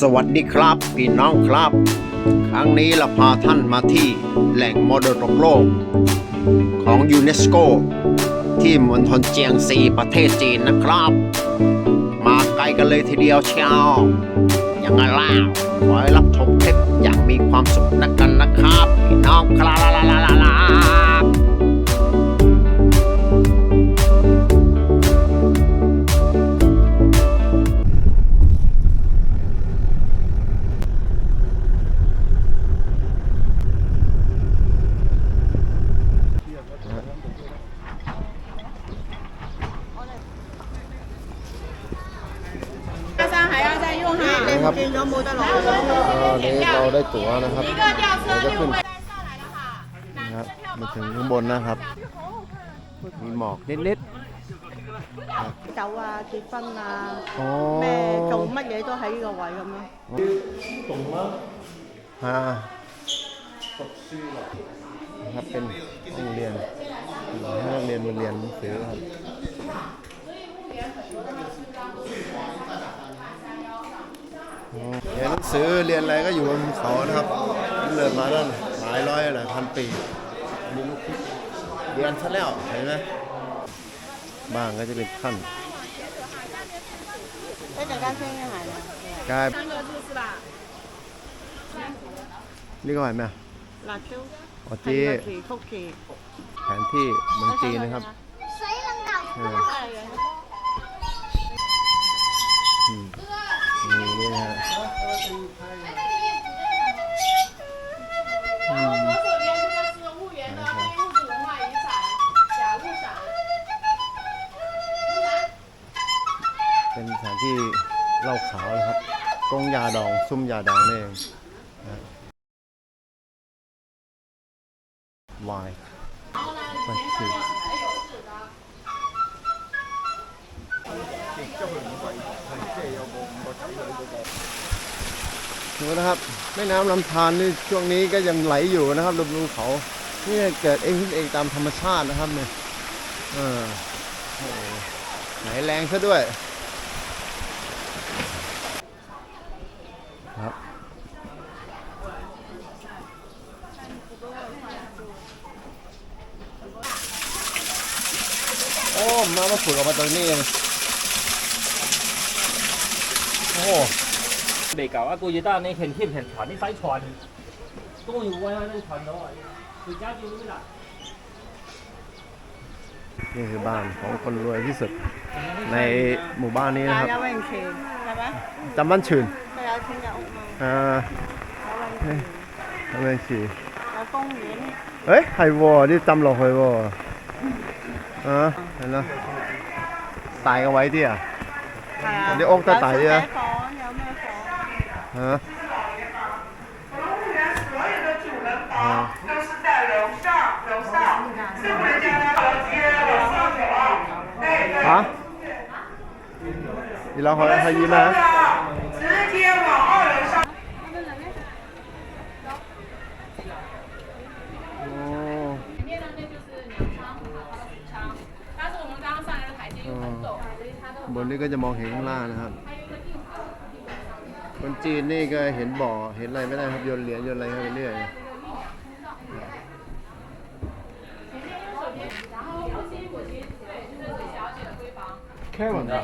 สวัสดีครับพี่น้องครับ ครั้งนี้เราพาท่านมาที่แหล่งมรดกโลก ของยูเนสโก ที่มณฑลเจียงซีประเทศจีนนะครับ มาไกลกันเลยทีเดียวเชียวยังไงล่ะขอให้รับชมคลิปอย่างมีความสุขนะกันนะครับ พี่น้องครับ 哈。 ครับ 见咗冇得攞。 ตอนนี้เราได้ตั๋วนะครับ 一个吊车就不会再上来了哈。 นะครับมาถึงข้างบนนะครับ มีหมอกนิด 酒啊、结婚啊、 ๆอ๋อ 咩做乜嘢都喺呢个位咁咯。 ฮะนะครับเป็นห้องเรียนให้นักเรียนมาเรียนหนังสือครับอ๋อ เรียนหนังสือเรียนอะไรก็อยู่บนภูเขานะครับเลิดมาตั้งหลายร้อยหลายพันปีมีลูกคิดเรียนซะแล้วเห็นไหมบ้างก็จะเป็นขั้น 一阵间先系啦。 กลาย 三个字是吧？ นี่ก็เห็นไหม 辣椒、 อ๋อจี 系曲奇、曲奇。 แผนที่เมืองจีนนะครับเอออื ป็นสถานที่เหล้าขาวนะครับกงยาดอง ซุ้มยาดองนี่เองนะฮะวายมันคือ ดูนะครับแม่น้ำลำธารนี่ช่วงนี้ก็ยังไหลอยู่นะครับลมภูเขานี่เกิดเองขึ้นเองตามธรรมชาตินะครับเนี่ยเออโอ้โหไหลแรงซะด้วย ครับโอ้มามาฝึกออกมาตรงนี้ โอ้ 未够啊！个月得你平添平船，你使船都要威威都船到啊！而家要咩啦？ นี่คือบ้านของคนรวยที่สุด ในหมู่บ้านนี้นะ 啊， ครับ 有泳池系咪？ จำบ้านชื่น 都有钱有屋嘛， อ่า 有泳池， ทำไมฉี่ 有公园。 เอ้ย系喎นี่จำ落去喎อ่าเห็นแล้ว大个位啲啊系啊。啲屋得大啲啊有小姐房，有咩房？ 嗯。啊？你老好让他一来。直接往二楼上。哦。前面呢，那就是粮仓，好的粮仓。但是我们刚刚上来的海鲜又很陡，所以它都。我那个就冇行啦，你看。 คนจีนนี่ก็เห็นบ่อเห็นอะไรไม่ได้ครับโยนเหรียญโยนอะไรเข้าไปเรื่อยแค่เหมือนกั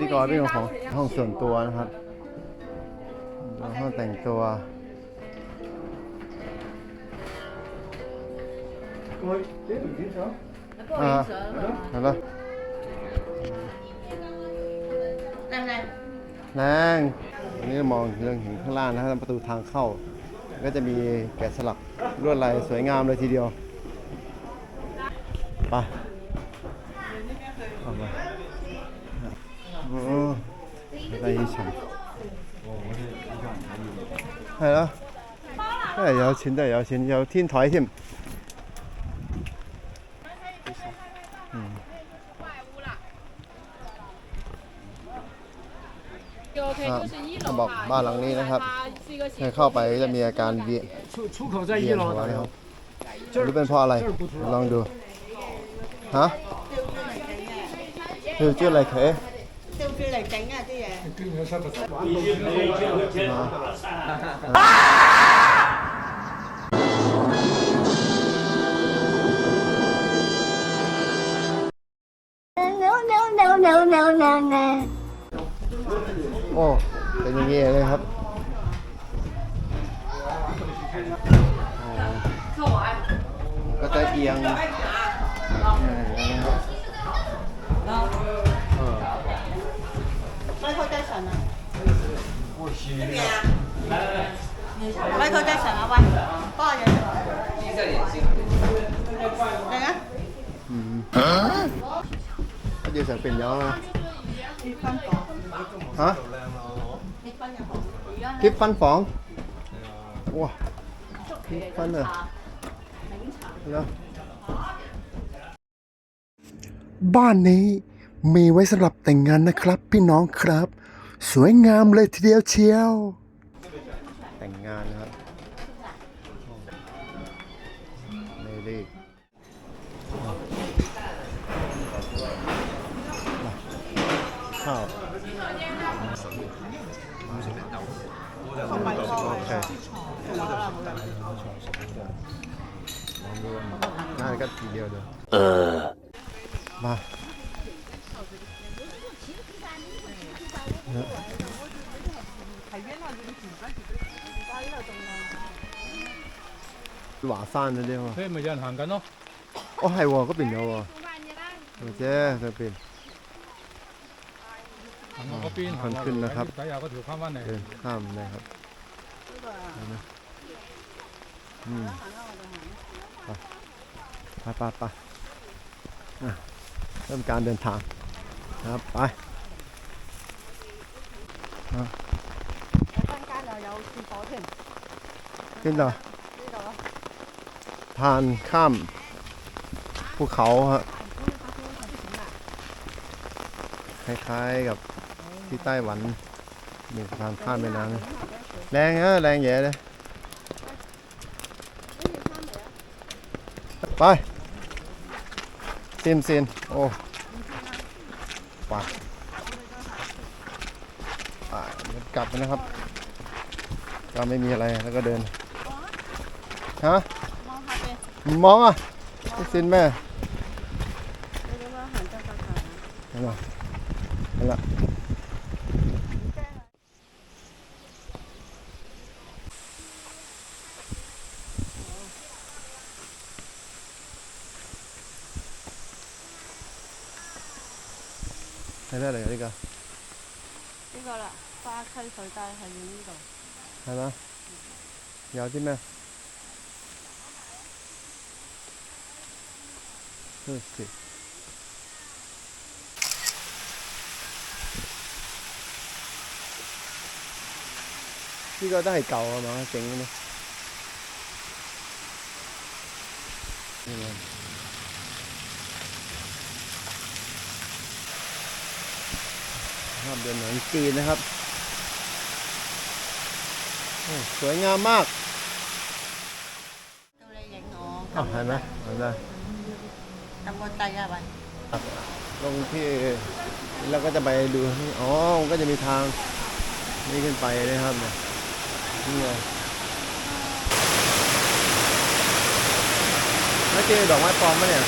นี่ก็เป็นของห้องส่วนตัวนะครับห้องแต่งตัว好了。 เห็นปะแรงอันนี้มองเรื่องเห็นข้างล่างนะครับประตูทางเข้า ก็จะมีแกะสลักลวดลายสวยงามเลยทีเดียวไปเอาไปโอ้อะไรอีฉัน系咯，真系有钱，真系有钱，有天台添。 บอกบ้านหลังนี้นะครับใครเข้าไปจะมีอาการเวียนเวียนหัวนะครับหรือเป็นเพราะอะไรลองดูฮะเธอชื่ออะไรเคยโอ้ เป็นอย่างนี้เลยครับก็จะเอียงอย่างนี้ครับเออ Michael Jackson à Michael Jackson à quay có gì đây á อืมก็เดี๋ยวจะเป็นยังไง đi con cỏ ฮะ คลิปฟันฟองว้าคลิปฟันเหรอแล้วบ้านนี้มีไว้สำหรับแต่งงานนะครับ พี่น้องครับ สวยงามเลยทีเดียวเชียว แต่งงานนะครับไม่รีบข้าว 五成零九，同埋個菜嗱，而家誒，媽。華山嗰啲啊嘛，佢咪有人行緊咯。哦，係喎，嗰邊有喎，姐嗰邊。 ขันขึ้นนะครับเดินข้ามนะครับอืมไปไปไปเริ่มการเดินทางครับไปขึ้นเหรอผ่านข้ามภูเขาฮะคล้ายๆกับ ที่ไต้หวันมีสะพานข้ามแม่น้ำแรงฮะแรงแย่เลยไปซินซินโอ้ไปอะเดี๋ยวกลับนะครับ ก็ไม่มีอะไรแล้วก็เดินฮะ mong hai bên มองอะไอ้ซินแม่ đây đúng không hẳn cho con thằng นั่นแหละนั่นแหละ 睇得嚟呢個呢個啦，花溪水帶係要呢度。係嘛？有啲咩？都是。呢個都係舊啊嘛，整嘅呢。 ครับเดินหนังจีนนะครับโอ้สวยงามมาก Tôi đây dạy ngộ อ้าวเห็นไหมเห็นไหม cầm con tay ra vậy. ลงที่เราก็จะไปดูนี่อ๋อมันก็จะมีทางนี่ขึ้นไปนะครับเนี่ยนี่ไงไม่เจอดอกไม้ปลอมปะเนี่ย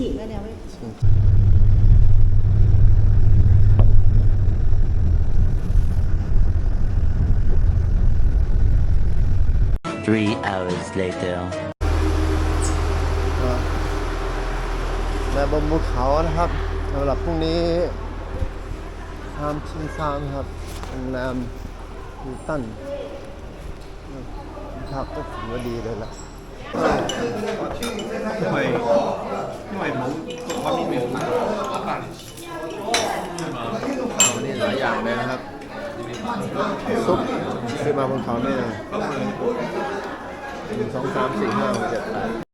Chỉ chỉ cái đèo ấy. Three hours later. และบนภูเขานะครับสำหรับพรุ่งนี้ามชิงซามครับโรงแรมฮิลตันพักก็ถือว่าดีเลยล่ะ หน่วยหน่วยผมบอกว่ามีเมลต่างต่างวันนี้หลายอย่างเลยนะครับ ซุปซื้อมาบนเขาเนี่นึ่สองสามสี่ห้าหกเจ็ดแปด